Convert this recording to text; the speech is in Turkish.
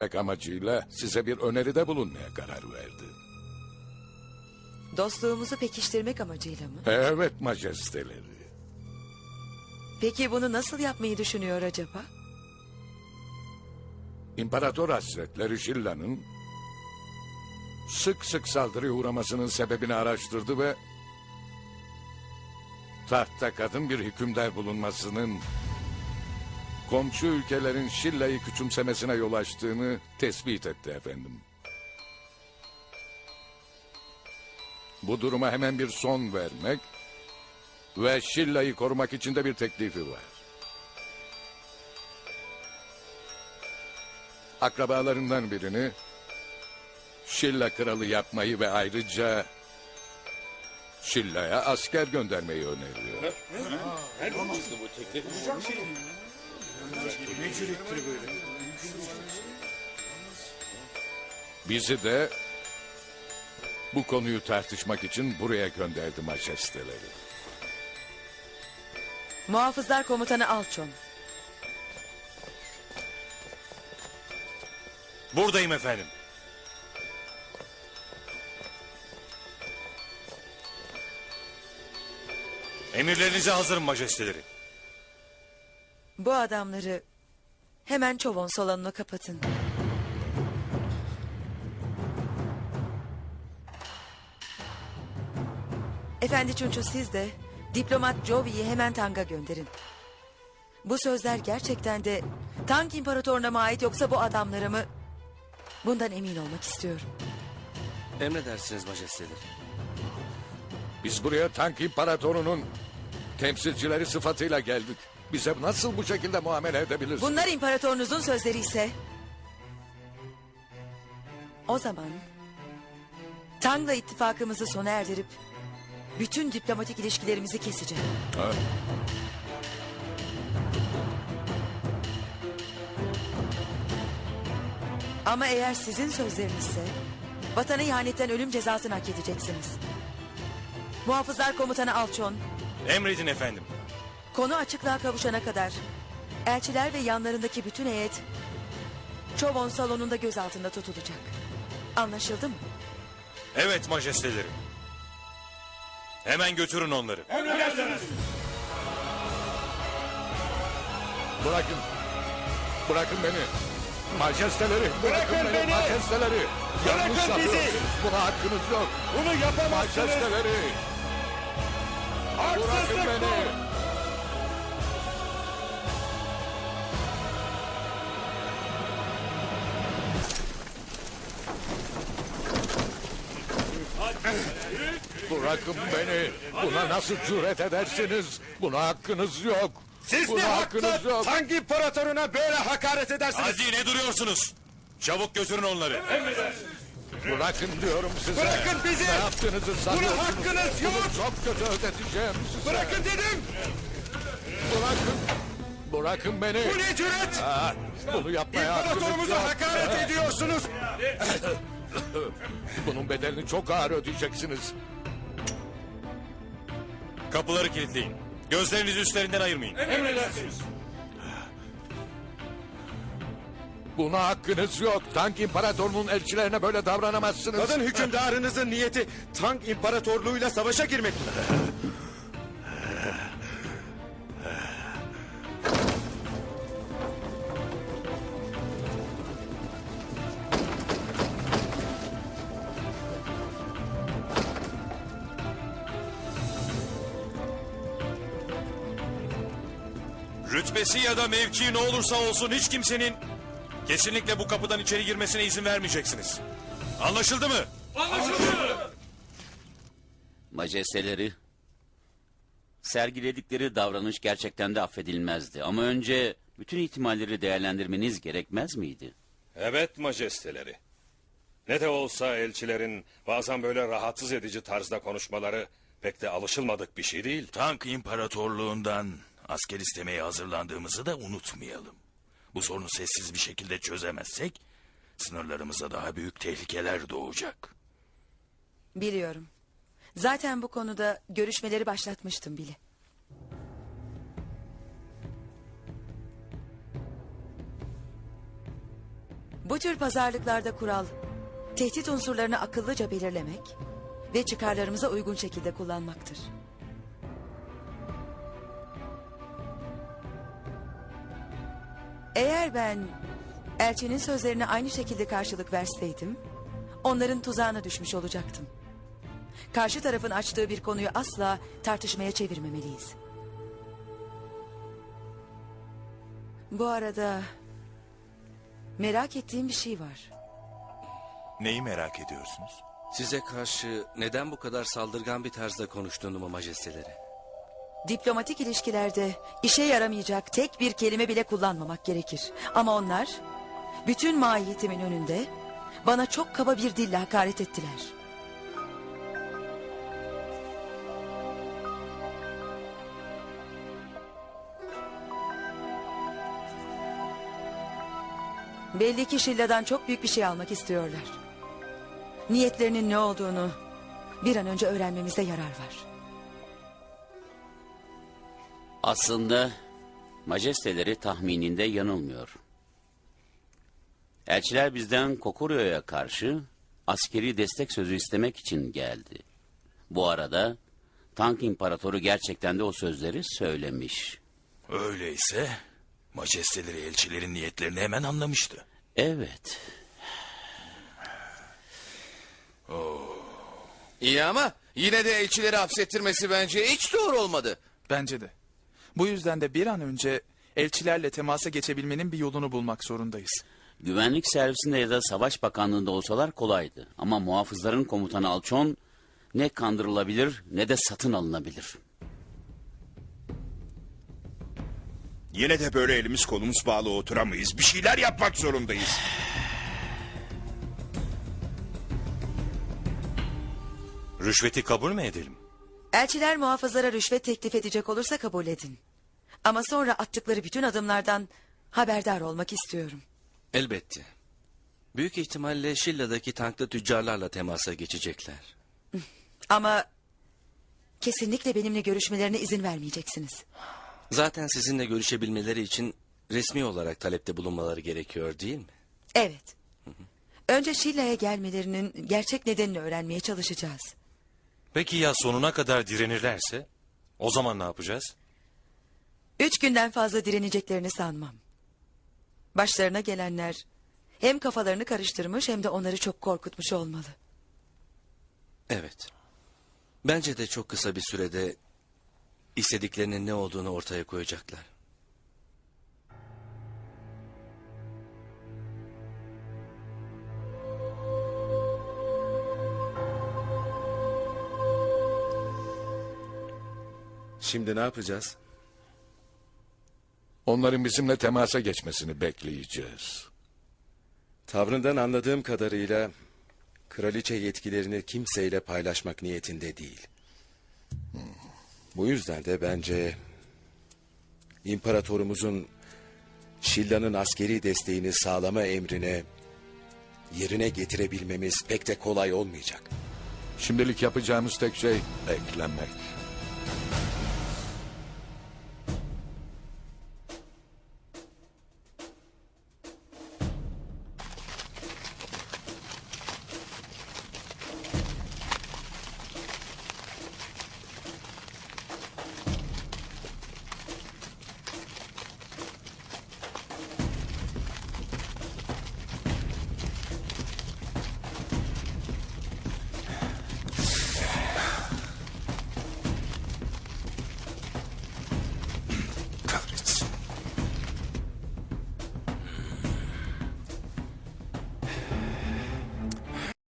amacıyla size bir öneride bulunmaya karar verdi. Dostluğumuzu pekiştirmek amacıyla mı? Evet majesteleri. Peki bunu nasıl yapmayı düşünüyor acaba? İmparator Hazretleri Şilla'nın sık sık saldırıya uğramasının sebebini araştırdı ve tahtta kadın bir hükümdar bulunmasının komşu ülkelerin Şilla'yı küçümsemesine yol açtığını tespit etti efendim. Bu duruma hemen bir son vermek ve Şilla'yı korumak için de bir teklifi var. akrabalarından birini Şilla kralı yapmayı ve ayrıca Şilla'ya asker göndermeyi öneriyor. Bizi de bu konuyu tartışmak için buraya gönderdi majesteleri. Muhafızlar komutanı Alçon. Buradayım efendim. Emirlerinize hazırım majesteleri. Bu adamları hemen Çovon salonunu kapatın. Efendi Çunçu siz de diplomat Jovi'yi hemen Tang'a gönderin. Bu sözler gerçekten de Tang İmparatorluğu'na mı ait yoksa bu adamlara mı? Bundan emin olmak istiyorum. Emredersiniz majesteleri. Biz buraya Tank İmparatoru'nun temsilcileri sıfatıyla geldik. Bize nasıl bu şekilde muamele edebilirsiniz? Bunlar imparatorunuzun sözleri ise... O zaman... Tang'la ittifakımızı sona erdirip... ...bütün diplomatik ilişkilerimizi keseceğim. Ha? Ama eğer sizin sözlerinizse... ...vatana ihanetten ölüm cezasını hak edeceksiniz. Muhafızlar komutanı Alçon... Emredin efendim. ...konu açıklığa kavuşana kadar... ...elçiler ve yanlarındaki bütün heyet... ...Çovon salonunda gözaltında tutulacak. Anlaşıldı mı? Evet majesteleri. Hemen götürün onları. Bırakın. Bırakın beni. Majesteleri. Bırakın, Bırakın beni. Majesteleri. Yanlış Bırakın bizi. yapıyorsunuz. Buna hakkınız yok. Bunu yapamazsınız. Majesteleri. Bırakın Haksızlık beni. bu. Bırakın beni. Buna nasıl cüret edersiniz? Buna hakkınız yok. Siz Buna ne hakkınız hakla yok. Tang İmparatoruna böyle hakaret edersiniz? Hadi ne duruyorsunuz? Çabuk götürün onları. Bırakın diyorum size. Bırakın bizi. Ne yaptığınızı sanıyorsunuz? hakkınız yok. Bunu çok kötü ödeteceğim size. Bırakın dedim. Bırakın. Bırakın beni. Bu ne cüret? Ha, bunu yapmaya hakkınız İmparatorumuza yok. hakaret ediyorsunuz. Bunun bedelini çok ağır ödeyeceksiniz. Kapıları kilitleyin. Gözlerinizi üstlerinden ayırmayın. Buna hakkınız yok. Tank İmparatorluğu'nun elçilerine böyle davranamazsınız. Kadın hükümdarınızın niyeti Tang İmparatorluğu'yla savaşa girmek. Rütbesi ya da mevkii ne olursa olsun hiç kimsenin kesinlikle bu kapıdan içeri girmesine izin vermeyeceksiniz. Anlaşıldı mı? Majesteleri, sergiledikleri davranış gerçekten de affedilmezdi. Ama önce bütün ihtimalleri değerlendirmeniz gerekmez miydi? Evet majesteleri. Ne de olsa elçilerin bazen böyle rahatsız edici tarzda konuşmaları pek de alışılmadık bir şey değil. Tank İmparatorluğundan asker istemeye hazırlandığımızı da unutmayalım. Bu sorunu sessiz bir şekilde çözemezsek sınırlarımıza daha büyük tehlikeler doğacak. Biliyorum. Zaten bu konuda görüşmeleri başlatmıştım bile. Bu tür pazarlıklarda kural, tehdit unsurlarını akıllıca belirlemek ve çıkarlarımıza uygun şekilde kullanmaktır. Ben elçinin sözlerine aynı şekilde karşılık verseydim, onların tuzağına düşmüş olacaktım. Karşı tarafın açtığı bir konuyu asla tartışmaya çevirmemeliyiz. Bu arada merak ettiğim bir şey var. Neyi merak ediyorsunuz? Size karşı neden bu kadar saldırgan bir tarzda konuştuğunu mu majesteleri? Diplomatik ilişkilerde işe yaramayacak tek bir kelime bile kullanmamak gerekir. Ama onlar bütün mahiyetimin önünde bana çok kaba bir dille hakaret ettiler. Belli ki Şilla'dan çok büyük bir şey almak istiyorlar. Niyetlerinin ne olduğunu bir an önce öğrenmemizde yarar var. Aslında majesteleri tahmininde yanılmıyor. Elçiler bizden Kokuryo'ya karşı askeri destek sözü istemek için geldi. Bu arada Tank İmparatoru gerçekten de o sözleri söylemiş. Öyleyse majesteleri elçilerin niyetlerini hemen anlamıştı. Evet, İyi ama yine de elçileri hapsettirmesi bence hiç doğru olmadı. Bence de. Bu yüzden de bir an önce elçilerle temasa geçebilmenin bir yolunu bulmak zorundayız. güvenlik servisinde ya da savaş bakanlığında olsalar kolaydı. Ama muhafızların komutanı Alçon ne kandırılabilir ne de satın alınabilir. Yine de böyle elimiz kolumuz bağlı oturamayız. Bir şeyler yapmak zorundayız. Rüşveti kabul mü edelim? Elçiler muhafızlara rüşvet teklif edecek olursa kabul edin. Ama sonra attıkları bütün adımlardan haberdar olmak istiyorum. Elbette. Büyük ihtimalle Şilla'daki tanklı tüccarlarla temasa geçecekler. Ama kesinlikle benimle görüşmelerine izin vermeyeceksiniz. Zaten sizinle görüşebilmeleri için resmi olarak talepte bulunmaları gerekiyor değil mi? Evet. Önce Şilla'ya gelmelerinin gerçek nedenini öğrenmeye çalışacağız. Peki ya sonuna kadar direnirlerse? O zaman ne yapacağız? Üç günden fazla direneceklerini sanmam. Başlarına gelenler hem kafalarını karıştırmış hem de onları çok korkutmuş olmalı. Evet. Bence de çok kısa bir sürede istediklerinin ne olduğunu ortaya koyacaklar. Şimdi ne yapacağız? Onların bizimle temasa geçmesini bekleyeceğiz. Tavrından anladığım kadarıyla kraliçe yetkilerini kimseyle paylaşmak niyetinde değil. Bu yüzden de bence imparatorumuzun Şilla'nın askeri desteğini sağlama emrine yerine getirebilmemiz pek de kolay olmayacak. Şimdilik yapacağımız tek şey beklemek.